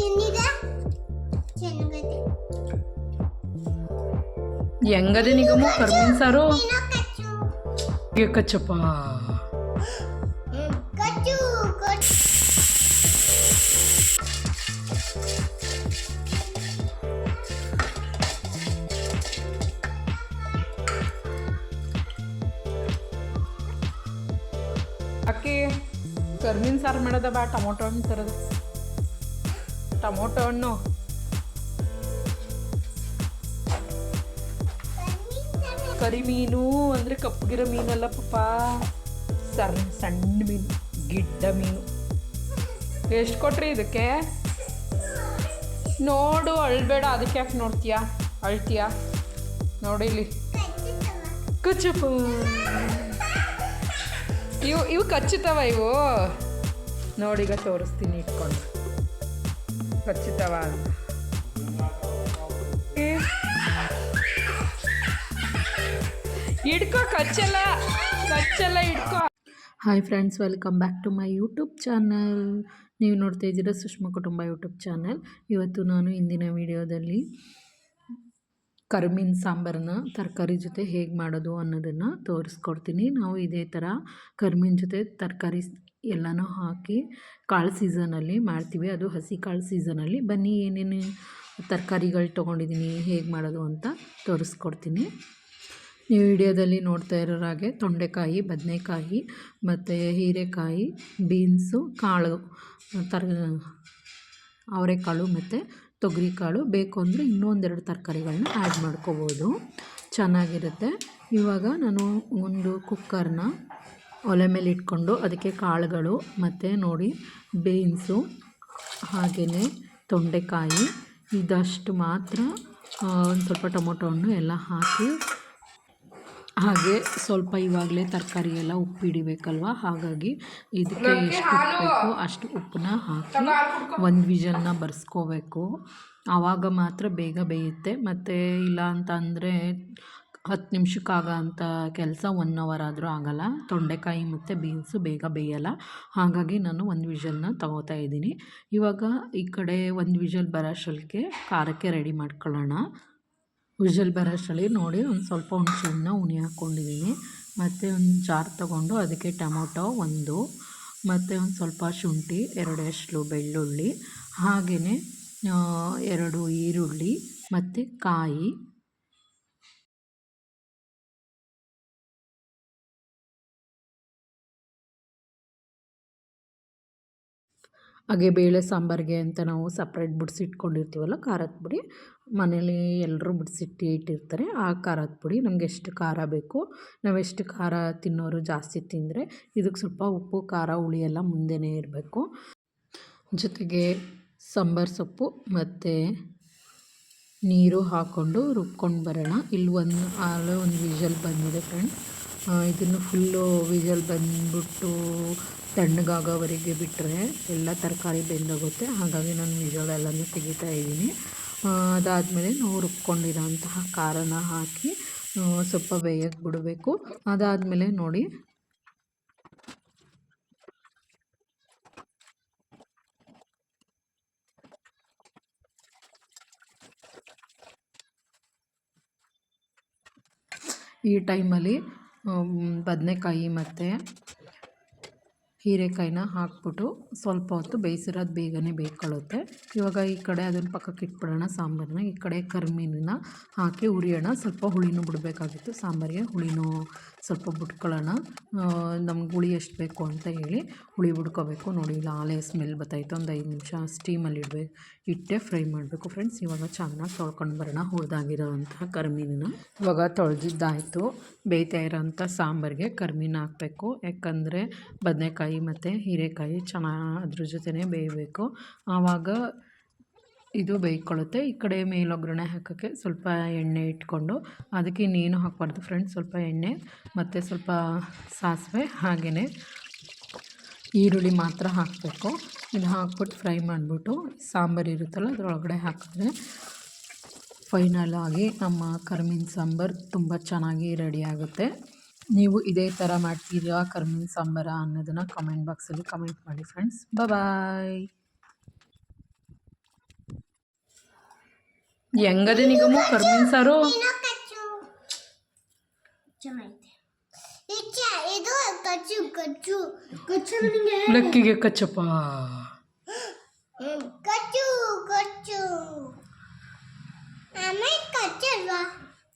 ತಿಂದಿದೆ ಚೆನ್ನಾಗೈತೆ ಹೆಂಗದೆ ನಿಗಮು? ಕರ್ಮೀನ್ ಸಾರು? ಕಚ್ಚಪ್ಪ. ಕಚ್ಚು ಕಚ್ಚು. ಅಕ್ಕಿ ಕರ್ಮೀನ್ ಸಾರು ಮಾಡೋದ ಬಾ ಟೊಮೊಟೊ ಹಣ್ಣು ತರೋದು. ಟೊಮೊಟೊ ಹಣ್ಣು ಕರಿಮೀನು ಅಂದರೆ ಕಪ್ಪಗಿರೋ ಮೀನಲ್ಲ ಪಾಪ ಸರ್, ಸಣ್ಣ ಮೀನು, ಗಿಡ್ಡ ಮೀನು. ಎಷ್ಟು ಕೊಟ್ರಿ ಇದಕ್ಕೆ? ನೋಡು, ಅಳ್ಬೇಡ, ಅದಕ್ಕೆ ಯಾಕೆ ನೋಡ್ತೀಯಾ? ಅಳ್ತೀಯಾ? ನೋಡಿ ಇಲ್ಲಿ. ಕಚ್ಚಪ್ಪ. ಇವು ಇವು ಕಚ್ಚುತ್ತವ ಇವು. ನೋಡೀಗ ತೋರಿಸ್ತೀನಿ, ಇಟ್ಕೊಂಡು. ಕಚ್ಚುತ್ತವ ಇಡ್ಕೋ ಕಚ್ಚಲ್ಲ ಕಚ್ಚಲ್ಲ ಹಿಡ್ಕೋ. Hi friends welcome back to my YouTube channel ನೀವು ನೋಡ್ತಾ ಇದ್ದೀರಾ ಸುಷ್ಮಾ ಕುಟುಂಬ ಯೂಟ್ಯೂಬ್ ಚಾನಲ್ ಇವತ್ತು ನಾನು ಇಂದಿನ ವಿಡಿಯೋದಲ್ಲಿ ಕರಿಮೀನು ಸಾಂಬಾರನ್ನ ತರಕಾರಿ ಜೊತೆ ಹೇಗೆ ಮಾಡೋದು ಅನ್ನೋದನ್ನು ತೋರಿಸ್ಕೊಡ್ತೀನಿ. ನಾವು ಇದೇ ಥರ ಕರಿಮೀನು ಜೊತೆ ತರಕಾರಿ ಎಲ್ಲನೂ ಹಾಕಿ ಕಾಳು ಸೀಸನಲ್ಲಿ ಮಾಡ್ತೀವಿ. ಅದು ಹಸಿ ಕಾಳು ಸೀಸನಲ್ಲಿ. ಬನ್ನಿ, ಏನೇನು ತರಕಾರಿಗಳು ತೊಗೊಂಡಿದ್ದೀನಿ, ಹೇಗೆ ಮಾಡೋದು ಅಂತ ತೋರಿಸ್ಕೊಡ್ತೀನಿ. ನೀವು ವಿಡಿಯೋದಲ್ಲಿ ನೋಡ್ತಾ ಇರೋ ಹಾಗೆ ತೊಂಡೆಕಾಯಿ, ಬದನೆಕಾಯಿ, ಮತ್ತು ಹೀರೆಕಾಯಿ, ಬೀನ್ಸು, ಕಾಳು, ತರ, ಅವರೆಕಾಳು ಮತ್ತು ತೊಗರಿಕಾಳು ಬೇಕು ಅಂದರೆ ಇನ್ನೊಂದೆರಡು ತರಕಾರಿಗಳನ್ನ ಆ್ಯಡ್ ಮಾಡ್ಕೋಬೋದು. ಚೆನ್ನಾಗಿರುತ್ತೆ. ಇವಾಗ ನಾನು ಒಂದು ಕುಕ್ಕರ್ನ ಒಲೆ ಮೇಲೆ ಇಟ್ಕೊಂಡು ಅದಕ್ಕೆ ಕಾಳುಗಳು ಮತ್ತು ನೋಡಿ ಬೀನ್ಸು ಹಾಗೆಯೇ ತೊಂಡೆಕಾಯಿ ಇದಷ್ಟು ಮಾತ್ರ. ಒಂದು ಸ್ವಲ್ಪ ಟೊಮೊಟೊ ಹಣ್ಣು ಎಲ್ಲ ಹಾಕಿ ಹಾಗೆ ಸ್ವಲ್ಪ ಇವಾಗಲೇ ತರಕಾರಿ ಎಲ್ಲ ಉಪ್ಪು ಹಿಡಿಬೇಕಲ್ವ? ಹಾಗಾಗಿ ಇದಕ್ಕೆ ಎಷ್ಟು ಉಪ್ಪು ಬೇಕೋ ಅಷ್ಟು ಉಪ್ಪನ್ನ ಹಾಕಿ ಒಂದು ವಿಜಲ್ನ ಬರ್ಸ್ಕೋಬೇಕು. ಆವಾಗ ಮಾತ್ರ ಬೇಗ ಬೇಯುತ್ತೆ. ಮತ್ತು ಇಲ್ಲ ಅಂತ ಅಂದರೆ ಹತ್ತು ನಿಮಿಷಕ್ಕಾಗೋಂಥ ಕೆಲಸ ಒನ್ ಅವರ್ ಆದರೂ ಆಗೋಲ್ಲ. ತೊಂಡೆಕಾಯಿ ಮತ್ತು ಬೀನ್ಸು ಬೇಗ ಬೇಯಲ್ಲ. ಹಾಗಾಗಿ ನಾನು ಒಂದು ವಿಷಲ್ನ ತಗೋತಾ ಇದ್ದೀನಿ. ಇವಾಗ ಈ ಕಡೆ ಒಂದು ವಿಷಲ್ ಬರೋಷ್ಟೊಳಗೆ ಖಾರಕ್ಕೆ ರೆಡಿ ಮಾಡ್ಕೊಳ್ಳೋಣ. ವಿಷಲ್ ಬರೋಷ್ಟರಲ್ಲಿ ನೋಡಿ ಒಂದು ಸ್ವಲ್ಪ ಹುಣಸೆಹಣ್ಣ ಉಣಿ ಹಾಕ್ಕೊಂಡಿದ್ದೀನಿ. ಮತ್ತು ಒಂದು ಜಾರ್ ತೊಗೊಂಡು ಅದಕ್ಕೆ ಟೊಮೊಟೊ ಒಂದು, ಮತ್ತು ಒಂದು ಸ್ವಲ್ಪ ಶುಂಠಿ, ಎರಡು ಅಷ್ಟು ಬೆಳ್ಳುಳ್ಳಿ ಹಾಗೆಯೇ ಎರಡು ಈರುಳ್ಳಿ, ಮತ್ತು ಕಾಯಿ. ಹಾಗೆ ಬೇಳೆ ಸಾಂಬಾರಿಗೆ ಅಂತ ನಾವು ಸಪ್ರೇಟ್ ಬಿಡಿಸಿಟ್ಕೊಂಡಿರ್ತೀವಲ್ಲ ಖಾರದ ಪುಡಿ. ಮನೇಲಿ ಎಲ್ಲರೂ ಬಿಡಿಸಿಟ್ಟು ಇಟ್ಟಿರ್ತಾರೆ. ಆ ಖಾರದ ಪುಡಿ ನಮ್ಗೆ ಎಷ್ಟು ಖಾರ ಬೇಕು, ನಾವು ಎಷ್ಟು ಖಾರ ತಿನ್ನೋರು ಜಾಸ್ತಿ ತಿಂದರೆ ಇದಕ್ಕೆ ಸ್ವಲ್ಪ ಉಪ್ಪು, ಖಾರ, ಹುಳಿ ಎಲ್ಲ ಮುಂದೆನೇ ಇರಬೇಕು. ಜೊತೆಗೆ ಸಾಂಬಾರು ಸೊಪ್ಪು ಮತ್ತು ನೀರು ಹಾಕ್ಕೊಂಡು ರುಬ್ಕೊಂಡು ಬರೋಣ. ಇಲ್ಲಿ ಒಂದು ಆಲೇ ಒಂದು ವಿಷಲ್ ಬಂದಿದೆ ಫ್ರೆಂಡ್ ಇದನ್ನು ಫುಲ್ಲು ವಿಷಲ್ ಬಂದ್ಬಿಟ್ಟು ತಣ್ಣಗಾಗೋವರೆಗೆ ಬಿಟ್ಟರೆ ಎಲ್ಲ ತರಕಾರಿ ಬೆಂದೋಗುತ್ತೆ. ಹಾಗಾಗಿ ನಾನು ವಿಷಲ್ ಎಲ್ಲನೂ ತೆಗಿತಾ ಇದ್ದೀನಿ. ಅದಾದಮೇಲೆ ನಾವು ರುಬ್ಕೊಂಡಿರೋಂತಹ ಖಾರನ ಹಾಕಿ ಸ್ವಲ್ಪ ಬೇಯಕ್ಕೆ ಬಿಡಬೇಕು. ಅದಾದಮೇಲೆ ನೋಡಿ. ಈ ಟೈಮಲ್ಲಿ ಬದನೆಕಾಯಿ ಮತ್ತು ಹೀರೆಕಾಯಿನ ಹಾಕ್ಬಿಟ್ಟು ಸ್ವಲ್ಪ ಹೊತ್ತು ಬೇಯಿಸಿರೋದು ಬೇಗನೆ ಬೇಯ್ಕೊಳ್ಳುತ್ತೆ ಇವಾಗ ಈ ಕಡೆ ಅದನ್ನು ಪಕ್ಕಕ್ಕೆ ಇಟ್ಬಿಡೋಣ ಸಾಂಬಾರನ್ನ. ಈ ಕಡೆ ಕರಿಮೀನನ್ನ ಹಾಕಿ ಹುರಿಯೋಣ. ಸ್ವಲ್ಪ ಹುಳಿನೂ ಬಿಡಬೇಕಾಗಿತ್ತು. ಸಾಂಬಾರಿಗೆ ಹುಳಿನೂ ಸ್ವಲ್ಪ ಬಿಟ್ಕೊಳ್ಳೋಣ. ನಮ್ಗೆ ಹುಳಿ ಎಷ್ಟು ಬೇಕು ಅಂತ ಹೇಳಿ ಹುಳಿ ಬಿಡ್ಕೋಬೇಕು. ನೋಡಿ, ಇಲ್ಲ ಆಲೆ ಸ್ಮೆಲ್ ಬತ್ತಾಯಿತು ಒಂದು ಐದು ನಿಮಿಷ ಸ್ಟೀಮಲ್ಲಿ ಇಡಬೇಕು ಇಟ್ಟೆ ಫ್ರೈ ಮಾಡಬೇಕು ಫ್ರೆಂಡ್ಸ್. ಇವಾಗ ಚೆನ್ನಾಗಿ ತೊಳ್ಕೊಂಡು ಬರೋಣ. ಹುರಿದಾಗಿರೋವಂತಹ ಕರ್ಮೀನನ್ನು ಇವಾಗ ತೊಳೆದಿದ್ದಾಯಿತು. ಬೇಯ್ತಾ ಇರೋಂಥ ಸಾಂಬಾರಿಗೆ ಕರ್ಮೀನ ಹಾಕಬೇಕು. ಯಾಕಂದರೆ ಬದನೆಕಾಯಿ ಮತ್ತು ಹೀರೆಕಾಯಿ ಚೆನ್ನಾಗಿ ಅದ್ರ ಜೊತೆನೇ ಬೇಯಬೇಕು. ಆವಾಗ ಇದು ಬೇಯ್ಕೊಳ್ಳುತ್ತೆ. ಈ ಕಡೆ ಮೇಲೊಗ್ಗರಣೆ ಹಾಕೋಕ್ಕೆ ಸ್ವಲ್ಪ ಎಣ್ಣೆ ಇಟ್ಕೊಂಡು ಅದಕ್ಕೆ ಇನ್ನೇನು ಹಾಕ್ಬಾರ್ದು ಫ್ರೆಂಡ್ಸ್. ಸ್ವಲ್ಪ ಎಣ್ಣೆ ಮತ್ತು ಸ್ವಲ್ಪ ಸಾಸಿವೆ ಹಾಗೆಯೇ ಈರುಳ್ಳಿ ಮಾತ್ರ ಹಾಕಬೇಕು. ಇದು ಹಾಕ್ಬಿಟ್ಟು ಫ್ರೈ ಮಾಡಿಬಿಟ್ಟು ಸಾಂಬಾರು ಇರುತ್ತಲ್ಲ ಅದರೊಳಗಡೆ ಹಾಕಿದ್ರೆ ಫೈನಲ್ ಆಗಿ ನಮ್ಮ ಕರ್ಮೀನ್ ಸಾಂಬಾರು ತುಂಬ ಚೆನ್ನಾಗಿ ರೆಡಿ ಆಗುತ್ತೆ. ನೀವು ಇದೇ ಥರ ಮಾಡ್ತೀರಾ ಕರ್ಮೀನ್ ಸಾಂಬಾರ ಅನ್ನೋದನ್ನು ಕಮೆಂಟ್ ಬಾಕ್ಸಲ್ಲಿ ಕಮೆಂಟ್ ಮಾಡಿ ಫ್ರೆಂಡ್ಸ್ ಬಾಯ್ ಹೆಂಗದೆ ನಿಗಮು ಕರ್ಮಿನ್ ಸಾರು. ಲಕ್ಕಿಗೆ ಕಚ್ಚಪ್ಪ.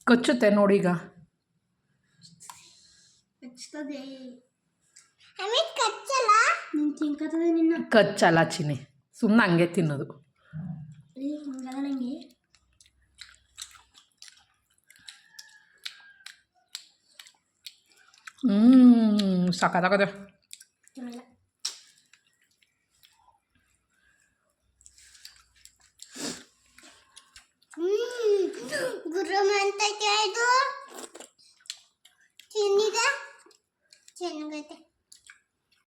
ಕಚ್ಚುತ್ತೆ ನೋಡಿ ಈಗ. ಕಚ್ಚಲ್ಲ ಚಿನಿ ಸುಮ್ಮನೆ ಹಂಗೆ ತಿನ್ನೋದು. Saka 个的